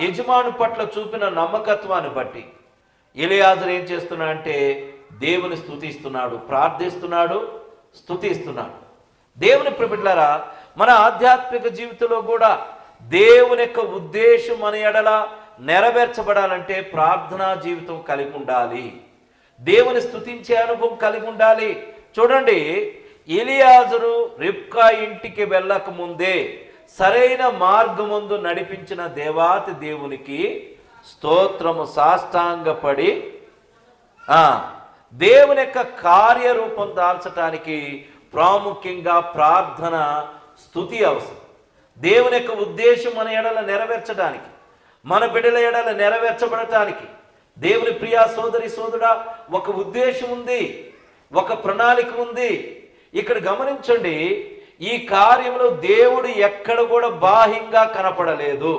యజమాను పట్ల చూపిన నమ్మకత్వాన్ని బట్టి ఎలియాజరు ఏం చేస్తున్నాడు అంటే దేవుని స్థుతిస్తున్నాడు ప్రార్థిస్తున్నాడు స్థుతిస్తున్నాడు దేవుని ప్రిబిడ్లరా మన ఆధ్యాత్మిక జీవితంలో కూడా దేవుని యొక్క ఉద్దేశం అని ఎడల నెరవేర్చబడాలంటే ప్రార్థనా జీవితం కలిగి ఉండాలి. దేవుని స్థుతించే అనుభవం కలిగి ఉండాలి. చూడండి ఎలియాజరు రిప్కా ఇంటికి వెళ్ళక ముందే సరైన మార్గముందు నడిపించిన దేవాతి దేవునికి స్తోత్రము సాష్టాంగపడి దేవుని యొక్క కార్యరూపం దాల్చటానికి ప్రాముఖ్యంగా ప్రార్థన స్థుతి అవసరం. దేవుని యొక్క ఉద్దేశం మన ఎడల నెరవేర్చడానికి మన బిడ్డల ఎడల నెరవేర్చబడటానికి దేవుని ప్రియా సోదరి సోదరుడా ఒక ఉద్దేశం ఉంది ఒక ప్రణాళిక ఉంది. ఇక్కడ గమనించండి ఈ కార్యంలో దేవుడు ఎక్కడ కూడా బాహ్యంగా కనపడలేదు.